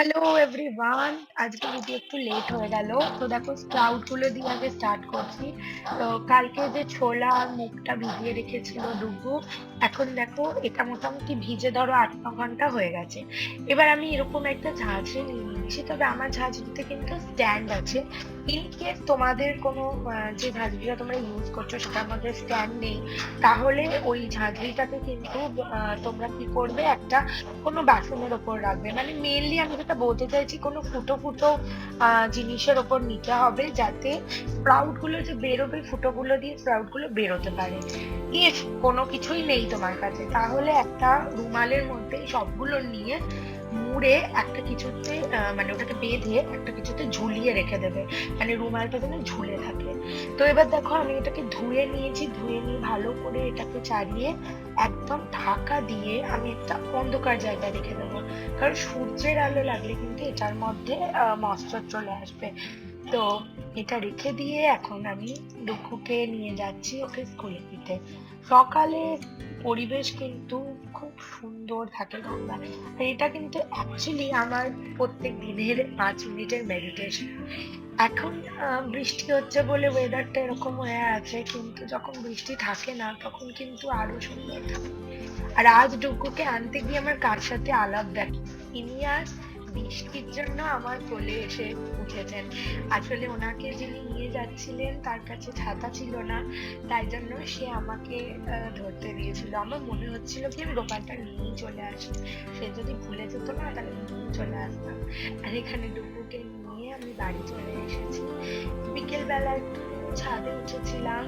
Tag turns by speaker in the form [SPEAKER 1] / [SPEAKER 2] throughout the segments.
[SPEAKER 1] Hello everyone আজকে video একটু late হয়ে গেল। তো দেখো স্প্রাউটগুলো দিয়ে আগে স্টার্ট করছি। তো কালকে যে ছোলা আর মুগটা ভিজিয়ে রেখেছিল ডুবু এখন দেখো, এটা মোটামুটি ভিজে ধরো আট ন ঘণ্টা হয়ে গেছে। এবার আমি এরকম একটা ঝাঁঝরি নিয়ে নিচ্ছি তবে আমার ঝাঁঝরিতে কিন্তু স্ট্যান্ড আছে। ইন কেস তোমাদের কোনো যে ঝাঁঝরিটা তোমরা ইউজ করছ সেটার মধ্যে স্ট্যান্ড নেই, তাহলে ওই ঝাঁঝরিটাকে কিন্তু তোমরা কি করবে? একটা কোনো বাসনের ওপর রাখবে। মানে মেনলি আমি যেটা বলতে চাইছি কোনো ফুটো ফুটো জিনিসের ওপর নিতে হবে যাতে স্প্রাউটগুলো যে বেরোবে ফুটো গুলো দিয়ে স্প্রাউটগুলো বেরোতে পারে। ইফ কোনো কিছুই নেই তোমার কাছে। তাহলে একটা রুমালের মধ্যে সবগুলো নিয়ে মুড়ে একটা কিছুতে মানে ওটাকে বেঁধে একটা কিছুতে ঝুলিয়ে রেখে দেবে। মানে রুমালটা যেন ঝুলে থাকে। তো এবার দেখো আমি এটাকে ধুয়ে নিয়েছি, ধুয়ে নিয়ে ভালো করে এটাকে চালিয়ে একদম ঢাকা দিয়ে আমি একটা অন্ধকার জায়গায় রেখে দেবো। কারণ সূর্যের আলো লাগলে কিন্তু এটার মধ্যে ময়েশ্চার চলে আসবে। তো এটা রেখে দিয়ে এখন আমি দুঃখকে নিয়ে যাচ্ছি ওকে স্কুলে দিতে। সকালে পরিবেশ কিন্তু খুব সুন্দর থাকে গঙ্গা। আর এটা কিন্তু অ্যাকচুয়ালি আমার প্রত্যেক দিনের পাঁচ মিনিটের মেডিটেশন এখন বৃষ্টি হচ্ছে বলে ওয়েদারটা এরকম হয়ে আছে, কিন্তু যখন বৃষ্টি থাকে না, তখন কিন্তু আরও সুন্দর থাকে। আর আজ ডুগুকে আনতে গিয়ে আমার কার সাথে আলাপ দেখি? ইনি আজ বৃষ্টির জন্য আমার কোলে এসে উঠেছেন। আসলে ওনাকে যিনি নিয়ে যাচ্ছিলেন, তার কাছে ছাতা ছিল না। তাই জন্য সে আমাকে ধরতে দিয়েছিল। আমার মনে হচ্ছিল কি আমি দোকানটা নিয়েই চলে আসি সে যদি ভুলে যেত না, তাহলে নিয়ে চলে আসতাম। আর এখানে ডুবুকে নিয়ে আমি বাড়ি চলে এসেছি। বিকেল বেলা একটু ছাদে উঠেছিলাম।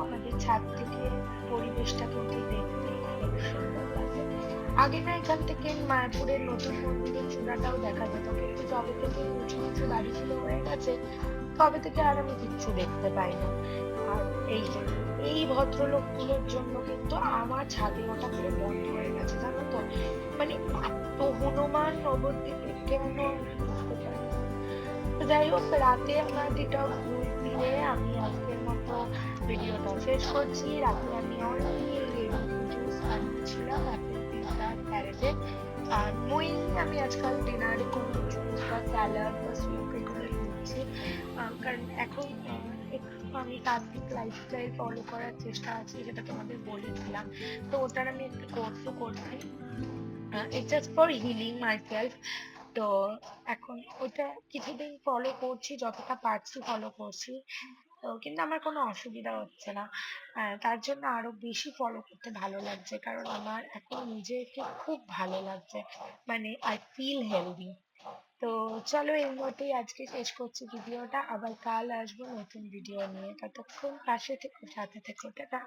[SPEAKER 1] আমাদের ছাদ থেকে পরিবেশটা কিন্তু দেখতে খুব সুন্দর লাগে। আগে না এখান থেকে মায়াপুরের নতুন মন্দিরের চূড়াটাও দেখা যেত, কিন্তু যবে থেকে উঁচু উঁচু বাড়ি ছিল হয়ে গেছে, তবে থেকে আর আমি কিচ্ছু দেখতে পাই না। আর এই যে, এই ভদ্রলোকগুলোর জন্য কিন্তু আমার ছাদে ওঠা পুরো বন্ধ হয়ে গেছে, জানো তো? মানে এত হনুমান নবদ্বীপে কেন আমি বুঝতে পারি? না। তো যাই হোক, রাতে আমার গ্রুপ দিয়ে আমি ভিডিওটা শেষ করছি। রাতে আমি ক্যারেটে আর মেইনলি আমি আজকাল ডিনারে কোনো জুস বা স্যালাড বা স্যুপ এগুলোই নিচ্ছি কারণ এখন একটু আমি তাত্ত্বিক লাইফস্টাইল ফলো করার চেষ্টা আছে, যেটা তোমাদের বলেছিলাম। তো ওটার আমি একটা কোর্সও করছি। It's just for healing myself তো এখন ওটা কিছুদিন ফলো করছি, যতটা পারছি ফলো করছি। কিন্তু আমার কোনো অসুবিধা হচ্ছে না। তার জন্য আরও বেশি ফলো করতে ভালো লাগছে। কারণ আমার এখন নিজেকে খুব ভালো লাগছে। মানে আই ফিল হেলদি তো চলো এই মতোই আজকে শেষ করছি ভিডিওটা। আবার কাল আসব নতুন ভিডিও নিয়ে। ততক্ষণ পাশে থেকে, সাথে থেকো, টাটা।